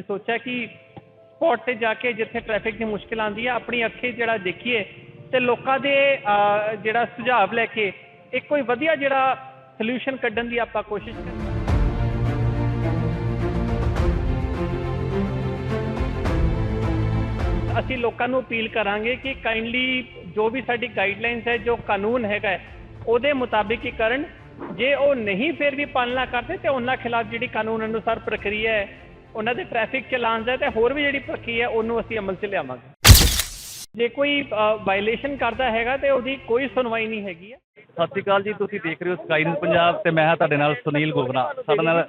ਅਸੀਂ ਸੋਚਿਆ ਕਿ ਸਪੌਟ ਤੇ ਜਾ ਕੇ ਜਿੱਥੇ ਟ੍ਰੈਫਿਕ ਦੀ ਮੁਸ਼ਕਿਲ ਆਉਂਦੀ ਹੈ ਆਪਣੀ ਅੱਖੀ ਜਿਹੜਾ ਦੇਖੀਏ ਤੇ ਲੋਕਾਂ ਦੇ ਜਿਹੜਾ ਸੁਝਾਅ ਲੈ ਕੇ ਇੱਕ ਕੋਈ ਵਧੀਆ ਜਿਹੜਾ ਸੋਲੂਸ਼ਨ ਕੱਢਣ ਦੀ ਆਪਾਂ ਕੋਸ਼ਿਸ਼ ਕਰੀਏ। ਅਸੀਂ ਲੋਕਾਂ ਨੂੰ ਅਪੀਲ ਕਰਾਂਗੇ ਕਿ ਕਾਈਂਡਲੀ ਜੋ ਵੀ ਸਾਡੀ ਗਾਈਡਲਾਈਨਸ ਹੈ, ਜੋ ਕਾਨੂੰਨ ਹੈਗਾ ਉਹਦੇ ਮੁਤਾਬਿਕ ਹੀ ਕਰਨ। ਜੇ ਉਹ ਨਹੀਂ ਫਿਰ ਵੀ ਪਾਲਣਾ ਕਰਦੇ ਤੇ ਉਹਨਾਂ ਖਿਲਾਫ ਜਿਹੜੀ ਕਾਨੂੰਨ ਅਨੁਸਾਰ ਪ੍ਰਕਿਰਿਆ ਹੈ ਉਹਨਾਂ ਦੇ ਟ੍ਰੈਫਿਕ ਚਲਾਨ ਹੈ ਤੇ ਹੋਰ ਵੀ ਜਿਹੜੀ ਪ੍ਰਕਿਰਿਆ ਉਹਨੂੰ ਅਸੀਂ ਅਮਲ 'ਚ ਲਿਆਵਾਂਗੇ। ਜੇ ਕੋਈ ਵਾਇਲੇਸ਼ਨ ਕਰਦਾ ਹੈਗਾ ਤੇ ਉਹਦੀ ਕੋਈ ਸੁਣਵਾਈ ਨਹੀਂ ਹੈਗੀ ਹੈ। ਸਤਿ ਸ਼੍ਰੀ ਅਕਾਲ ਜੀ, ਤੁਸੀਂ ਦੇਖ ਰਹੇ ਹੋ ਸਕਾਈ ਨਿਊਜ਼ ਪੰਜਾਬ ਤੇ ਮੈਂ ਹਾਂ ਤੁਹਾਡੇ ਨਾਲ ਸੁਨੀਲ ਗੋਗਨਾ। ਸਾਡੇ ਨਾਲ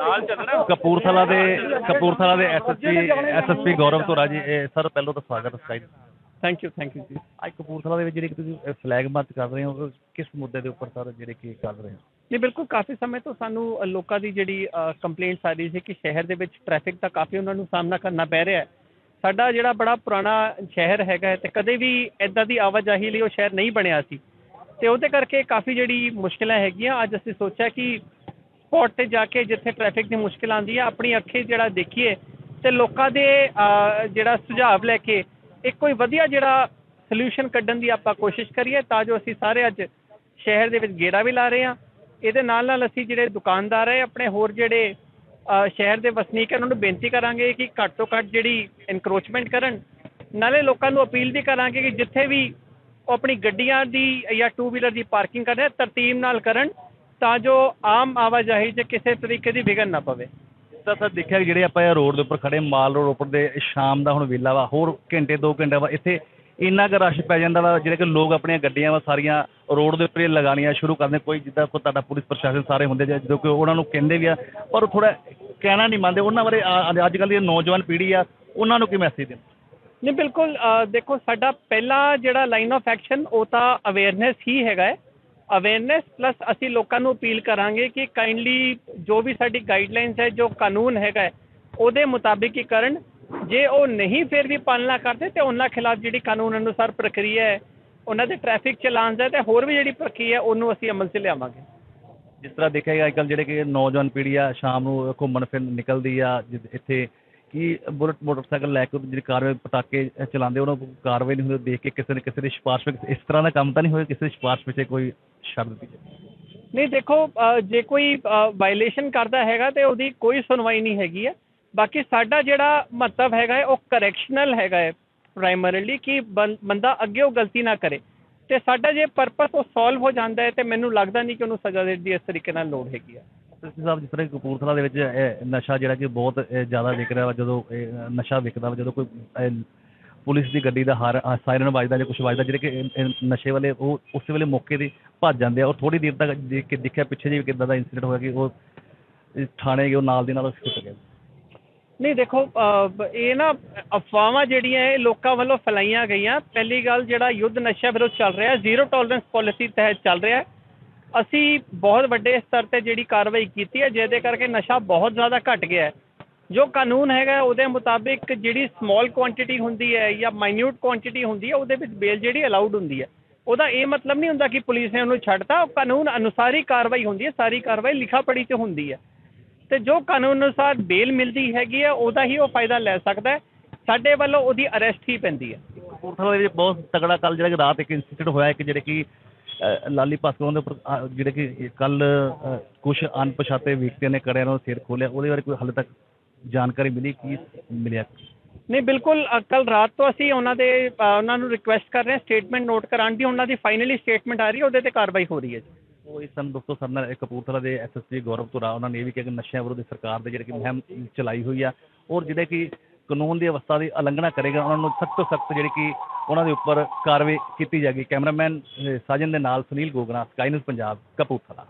ਕਪੂਰਥਲਾ ਦੇ ਕਪੂਰਥਲਾ ਦੇ ਐਸਐਸਪੀ ਐਸਐਸਪੀ ਗੌਰਵ ਧੋਰਾ ਜੀ, ਇਹ ਸਰ, ਪਹਿਲਾਂ ਤਾਂ ਸਵਾਗਤ Sky thank you thank you ਜੀ ਅੱਜ ਕਪੂਰਥਲਾ ਦੇ ਵਿੱਚ ਜਿਹੜੀ ਤੁਸੀਂ ਫਲੈਗ ਮਾਰਚ ਕਰ ਰਹੇ ਹੋ ਉਹ ਕਿਸ ਮੁੱਦੇ ਦੇ ਉੱਪਰ ਸਰ ਜਿਹੜੇ ਕਿ ਕਰ ਰਹੇ ਹੋ? ਜੀ ਬਿਲਕੁਲ ਕਾਫੀ ਸਮੇਂ ਤੋਂ ਸਾਨੂੰ ਲੋਕਾਂ ਦੀ ਜਿਹੜੀ ਕੰਪਲੇਂਟਸ ਆ ਰਹੀ ਸੀ ਕਿ ਸ਼ਹਿਰ ਦੇ ਵਿੱਚ ਟ੍ਰੈਫਿਕ ਦਾ ਕਾਫੀ ਉਹਨਾਂ ਨੂੰ ਸਾਹਮਣਾ ਕਰਨਾ ਪੈ ਰਿਹਾ ਹੈ। ਸਾਡਾ ਜਿਹੜਾ ਬੜਾ ਪੁਰਾਣਾ ਸ਼ਹਿਰ ਹੈਗਾ ਤੇ ਕਦੇ ਵੀ ਇਦਾਂ ਦੀ ਆਵਾਜਾਈ ਲਈ ਉਹ ਸ਼ਹਿਰ ਨਹੀਂ ਬਣਿਆ ਸੀ। ਤੇ ਉਹਦੇ ਕਰਕੇ ਕਾਫੀ ਜਿਹੜੀ ਮੁਸ਼ਕਲਾਂ ਹੈਗੀਆਂ। ਅੱਜ ਅਸੀਂ ਸੋਚਿਆ ਕਿ ਸਪੌਟ ਤੇ ਜਾ ਕੇ ਜਿੱਥੇ ਟ੍ਰੈਫਿਕ ਦੀ ਮੁਸ਼ਕਲ ਆਉਂਦੀ ਹੈ ਆਪਣੀ ਅੱਖੀ ਜਿਹੜਾ ਦੇਖੀਏ ਤੇ ਲੋਕਾਂ ਦੇ ਜਿਹੜਾ ਸੁਝਾਅ ਲੈ ਕੇ ਇੱਕ ਕੋਈ ਵਧੀਆ ਜਿਹੜਾ ਸੋਲੂਸ਼ਨ ਕੱਢਣ ਦੀ ਆਪਾਂ ਕੋਸ਼ਿਸ਼ ਕਰੀਏ, ਤਾਂ ਜੋ ਅਸੀਂ ਸਾਰੇ ਅੱਜ ਸ਼ਹਿਰ ਦੇ ਵਿੱਚ ਗੇੜਾ ਵੀ ਲਾ ਰਹੇ ਹਾਂ। ਇਹਦੇ ਨਾਲ ਨਾਲ ਅਸੀਂ ਜਿਹੜੇ ਦੁਕਾਨਦਾਰ ਹੈ, ਆਪਣੇ ਹੋਰ ਜਿਹੜੇ ਸ਼ਹਿਰ ਦੇ ਵਸਨੀਕ ਹੈ, ਉਹਨਾਂ ਨੂੰ ਬੇਨਤੀ ਕਰਾਂਗੇ ਕਿ ਘੱਟ ਤੋਂ ਘੱਟ ਜਿਹੜੀ ਇਨਕਰੋਚਮੈਂਟ ਕਰਨ। ਨਾਲੇ ਲੋਕਾਂ ਨੂੰ ਅਪੀਲ ਵੀ ਕਰਾਂਗੇ ਕਿ ਜਿੱਥੇ ਵੀ ਉਹ ਆਪਣੀ ਗੱਡੀਆਂ ਦੀ ਜਾਂ ਟੂ ਵੀਲਰ ਦੀ ਪਾਰਕਿੰਗ ਕਰ ਰਹੇ, ਤਰਤੀਬ ਨਾਲ ਕਰਨ, ਤਾਂ ਜੋ ਆਮ ਆਵਾਜਾਈ 'ਚ ਕਿਸੇ ਤਰੀਕੇ ਦੀ ਵਿਘਨ ਨਾ ਪਵੇ। ਤਾਂ ਸਰ ਦੇਖਿਆ ਕਿ ਜਿਹੜੇ ਆਪਾਂ ਰੋਡ ਦੇ ਉੱਪਰ ਖੜੇ ਮਾਲ ਰੋਡ ਉੱਪਰ ਦੇ ਸ਼ਾਮ ਦਾ ਹੁਣ ਵੇਲਾ ਵਾ, ਹੋਰ ਘੰਟੇ 2 ਘੰਟੇ ਵਾ ਇੱਥੇ ਇੰਨਾ ਕੁ ਰਸ਼ ਪੈ ਜਾਂਦਾ ਵਾ, ਜਿਹੜੇ ਕਿ ਲੋਕ ਆਪਣੀਆਂ ਗੱਡੀਆਂ ਵਾ ਸਾਰੀਆਂ ਰੋਡ ਦੇ ਉੱਪਰ ਹੀ ਲਗਾਉਣੀਆਂ ਸ਼ੁਰੂ ਕਰਦੇ ਕੋਈ ਜਿੱਦਾਂ ਕੋਈ ਤੁਹਾਡਾ ਪੁਲਿਸ ਪ੍ਰਸ਼ਾਸਨ ਸਾਰੇ ਹੁੰਦੇ ਜਾਂ ਜਦੋਂ ਕਿ ਉਹਨਾਂ ਨੂੰ ਕਹਿੰਦੇ ਵੀ ਆ, ਪਰ ਥੋੜਾ ਕਹਿਣਾ ਨਹੀਂ ਮੰਨਦੇ, ਉਹਨਾਂ ਬਾਰੇ ਅੱਜ ਕੱਲ੍ਹ ਦੀ ਨੌਜਵਾਨ ਪੀੜ੍ਹੀ ਆ, ਉਹਨਾਂ ਨੂੰ ਕੀ ਮੈਸੇਜ ਦੇਣਾ? ਨਹੀਂ, ਬਿਲਕੁਲ ਦੇਖੋ, ਸਾਡਾ ਪਹਿਲਾ ਜਿਹੜਾ ਲਾਈਨ ਆਫ ਐਕਸ਼ਨ ਉਹ ਤਾਂ ਅਵੇਅਰਨੈਸ ਹੀ ਹੈਗਾ ਹੈ। ਅਵੇਅਰਨੈਸ ਪਲੱਸ ਅਸੀਂ ਲੋਕਾਂ ਨੂੰ ਅਪੀਲ ਕਰਾਂਗੇ ਕਿ ਕਾਈਂਡਲੀ ਜੋ ਵੀ ਸਾਡੀ ਗਾਈਡਲਾਈਨਸ ਹੈ ਜੋ ਕਾਨੂੰਨ ਹੈਗਾ ਹੈ, ਉਹਦੇ ਮੁਤਾਬਿਕ ਹੀ ਕਰਨ। ਜੇ ਉਹ ਨਹੀਂ ਫਿਰ ਵੀ ਪਾਲਣਾ ਕਰਦੇ ਤੇ ਉਹਨਾਂ ਖਿਲਾਫ ਜਿਹੜੀ ਕਾਨੂੰਨ ਅਨੁਸਾਰ ਪ੍ਰਕਿਰਿਆ ਹੈ ਉਹਨਾਂ ਦੇ ਟ੍ਰੈਫਿਕ ਚਲਾਨ ਦਾ ਤੇ ਹੋਰ ਵੀ ਜਿਹੜੀ ਪ੍ਰਕਿਰਿਆ ਉਹਨੂੰ ਅਸੀਂ ਅਮਲ 'ਚ ਲਿਆਵਾਂਗੇ। ਜਿਸ ਤਰ੍ਹਾਂ ਦੇਖਿਆ ਗਿਆ ਅੱਜ ਕੱਲ੍ਹ ਜਿਹੜੇ ਕਿ ਨੌਜਵਾਨ ਪੀੜ੍ਹੀ ਆ ਸ਼ਾਮ ਨੂੰ ਘੁੰਮਣ ਫਿਰਨ ਨਿਕਲਦੀ ਆ ਜਿ- ਇੱਥੇ ਕਿ ਬੁਲਟ ਮੋਟਰਸਾਈਕਲ ਲੈ ਕੇ ਜਿਹੜੀ ਕਾਰਵਾਈ ਪਟਾਕੇ ਚਲਾਉਂਦੇ ਉਹਨਾਂ ਨੂੰ ਕਾਰਵਾਈ ਨਹੀਂ ਹੁੰਦੀ ਦੇਖ ਕੇ ਕਿਸੇ ਨੇ ਕਿਸੇ ਦੀ ਸਿਫਾਰਿਸ਼ ਵਿੱਚ ਇਸ ਤਰ੍ਹਾਂ ਦਾ ਕੰਮ ਤਾਂ ਨਹੀਂ ਹੋਇਆ ਕਿਸੇ ਦੀ ਸਿਫਾਰਿਸ਼ ਪਿੱਛੇ ਕੋਈ ਦਿੱਤੀ ਜਾਏ ਨਹੀਂ ਦੇਖੋ ਜੇ ਕੋਈ ਵਾਇਲੇਸ਼ਨ ਕਰਦਾ ਹੈਗਾ ਤੇ ਉਹਦੀ ਕੋਈ ਸੁਣਵਾਈ ਨਹੀਂ ਹੈਗੀ ਹੈ। ਬਾਕੀ ਸਾਡਾ ਜਿਹੜਾ ਮਹੱਤਵ ਹੈਗਾ ਹੈ ਉਹ ਕਰੈਕਸ਼ਨਲ ਹੈਗਾ ਹੈ ਪ੍ਰਾਇਮਰੀਲੀ ਕਿ ਬੰਦਾ ਅੱਗੇ ਉਹ ਗਲਤੀ ਨਾ ਕਰੇ। ਤੇ ਸਾਡਾ ਜੇ ਪਰਪਸ ਉਹ ਸੋਲਵ ਹੋ ਜਾਂਦਾ ਹੈ ਤੇ ਮੈਨੂੰ ਲੱਗਦਾ ਨਹੀਂ ਕਿ ਉਹਨੂੰ ਸਜ਼ਾ ਦੇਣ ਦੀ ਇਸ ਤਰੀਕੇ ਨਾਲ ਲੋੜ ਹੈਗੀ ਹੈ। ਤੁਸੀਂ ਸਾਹਿਬ ਜਿਸ ਤਰ੍ਹਾਂ ਕਪੂਰਥਲਾ ਦੇ ਵਿੱਚ ਇਹ ਨਸ਼ਾ ਜਿਹੜਾ ਕਿ ਬਹੁਤ ਜ਼ਿਆਦਾ ਵਿਕ ਰਿਹਾ ਵਾ ਜਦੋਂ ਇਹ ਨਸ਼ਾ ਵਿਕਦਾ ਵਾ ਜਦੋਂ ਕੋਈ ਪੁਲਿਸ ਦੀ ਗੱਡੀ ਦਾ ਹਾਰ ਸਾਇਰਨ ਵੱਜਦਾ ਜਾਂ ਕੁਝ ਵੱਜਦਾ, ਜਿਹੜੇ ਕਿ ਨਸ਼ੇ ਵਾਲੇ, ਉਹ ਉਸੇ ਵੇਲੇ ਮੌਕੇ ਤੇ ਭੱਜ ਜਾਂਦੇ ਆ ਔਰ ਥੋੜੀ ਦੇਰ ਤੱਕ ਦੇਖ ਕੇ ਦੇਖਿਆ ਪਿੱਛੇ ਜਿਹੇ ਕਿੱਦਾਂ ਦਾ ਇਨਸੀਡੈਂਟ ਹੋਇਆ ਕਿ ਉਹ ਥਾਣੇ ਗਏ, ਉਹ ਨਾਲ ਦੀ ਨਾਲ ਛੁੱਟ ਗਏ। ਨਹੀਂ, ਦੇਖੋ ਇਹ ਨਾ ਅਫਵਾਹਾਂ ਜਿਹੜੀਆਂ ਇਹ ਲੋਕਾਂ ਵੱਲੋਂ ਫੈਲਾਈਆਂ ਗਈਆਂ। ਪਹਿਲੀ ਗੱਲ ਜਿਹੜਾ ਯੁੱਧ ਨਸ਼ਾ ਵਿਰੁੱਧ ਚੱਲ ਰਿਹਾ, ਜ਼ੀਰੋ ਟੋਲਰੈਂਸ ਪਾਲਿਸੀ ਤਹਿਤ ਚੱਲ ਰਿਹਾ ਅਸੀਂ ਬਹੁਤ ਵੱਡੇ ਸਤਰ ਤੇ ਜਿਹੜੀ ਕਾਰਵਾਈ ਕੀਤੀ ਹੈ, ਜਿਹਦੇ ਕਰਕੇ ਨਸ਼ਾ ਬਹੁਤ ਜ਼ਿਆਦਾ ਘਟ ਗਿਆ ਹੈ। ਜੋ ਕਾਨੂੰਨ ਹੈਗਾ ਉਹਦੇ ਮੁਤਾਬਿਕ ਜਿਹੜੀ ਸਮਾਲ ਕੁਆਂਟੀਟੀ ਹੁੰਦੀ ਹੈ ਜਾਂ ਮਾਈਨਿਊਟ ਕੁਆਂਟੀਟੀ ਹੁੰਦੀ ਹੈ, ਉਹਦੇ ਵਿੱਚ ਬੇਲ ਜਿਹੜੀ ਅਲਾਉਡ ਹੁੰਦੀ ਹੈ। ਉਹਦਾ ਇਹ ਮਤਲਬ ਨਹੀਂ ਹੁੰਦਾ ਕਿ ਪੁਲਿਸ ਨੇ ਉਹਨੂੰ ਛੱਡਤਾ, ਉਹ ਕਾਨੂੰਨ ਅਨੁਸਾਰ ਹੀ ਕਾਰਵਾਈ ਹੁੰਦੀ ਹੈ, ਸਾਰੀ ਕਾਰਵਾਈ ਲਿਖਾ ਪੜ੍ਹੀ 'ਚ ਹੁੰਦੀ ਹੈ। ਤੇ ਜੋ ਕਾਨੂੰਨ ਅਨੁਸਾਰ ਬੇਲ ਮਿਲਦੀ ਹੈਗੀ ਹੈ, ਉਹਦਾ ਹੀ ਉਹ ਫਾਇਦਾ ਲੈ ਸਕਦਾ ਸਾਡੇ ਵੱਲੋਂ ਉਹਦੀ ਅਰੈਸਟ ਹੀ ਪੈਂਦੀ ਹੈ। ਕਪੂਰਥਲਾ ਦੇ ਵਿੱਚ ਬਹੁਤ ਤਕੜਾ ਕੱਲ ਜਿਹੜਾ ਕਿ ਰਾਤ ਇੱਕ ਇਨਸੀਡੈਂਟ ਹੋਇਆ ਕਿ ਜਿਹੜੇ ਕਿ ਲਾਲੀ ਭਾਸਕਰ ਦੇ ਉੱਪਰ ਜਿਹੜੇ ਕਿ ਕੱਲ ਕੁਝ ਅਣਪਛਾਤੇ ਵਿਅਕਤੀਆਂ ਨੇ ਕੜਿਆਂ ਨੂੰ ਸਿਰ ਖੋਲਿਆ ਉਹਦੇ ਬਾਰੇ ਕੋਈ ਹਾਲੇ ਤੱਕ ਜਾਣਕਾਰੀ ਮਿਲੀ ਕੀ ਮਿਲਿਆ? ਨਹੀਂ ਬਿਲਕੁਲ ਕੱਲ ਰਾਤ ਤੋਂ ਅਸੀਂ ਉਹਨਾਂ ਦੇ ਉਹਨਾਂ ਨੂੰ ਰਿਕੁਐਸਟ ਕਰ ਰਹੇ ਹਾਂ ਸਟੇਟਮੈਂਟ ਨੋਟ ਕਰਾਉਣ ਦੀ ਉਹਨਾਂ ਦੀ ਫਾਈਨਲੀ ਸਟੇਟਮੈਂਟ ਆ ਰਹੀ ਹੈ ਉਹਦੇ ਤੇ ਕਾਰਵਾਈ ਹੋ ਰਹੀ ਹੈ ਜੀ। ਉਹ ਇਸ ਸਮੇਂ ਦੋਸਤੋ ਸਾਡੇ ਨਾਲ ਕਪੂਰਥਲਾ ਦੇ ਐਸਐਸਪੀ ਗੌਰਵ ਧੁਰਾ ਉਹਨਾਂ ਨੇ ਇਹ ਵੀ ਕਿਹਾ ਕਿ ਨਸ਼ਿਆਂ ਵਿਰੁੱਧ ਸਰਕਾਰ ਦੇ ਜਿਹੜੇ ਕਿ ਮੁਹਿੰਮ ਚਲਾਈ ਹੋਈ ਆ ਔਰ ਜਿਹੜੇ ਕਿ ਕਾਨੂੰਨ ਦੀ ਅਵਸਥਾ ਦੀ ਉਲੰਘਣਾ ਕਰੇਗਾ ਉਹਨਾਂ ਨੂੰ ਸਖਤ ਤੋਂ ਸਖਤ ਜਿਹੜੀ ਕਿ ਉਹਨਾਂ ਦੇ ਉੱਪਰ ਕਾਰਵਾਈ ਕੀਤੀ ਜਾਏਗੀ। ਕੈਮਰਾਮੈਨ ਸਾਜਨ ਦੇ ਨਾਲ ਸੁਨੀਲ ਗੋਗਨਾ ਸਕਾਈ ਨਿਊਜ਼ ਪੰਜਾਬ ਕਪੂਰਥਲਾ।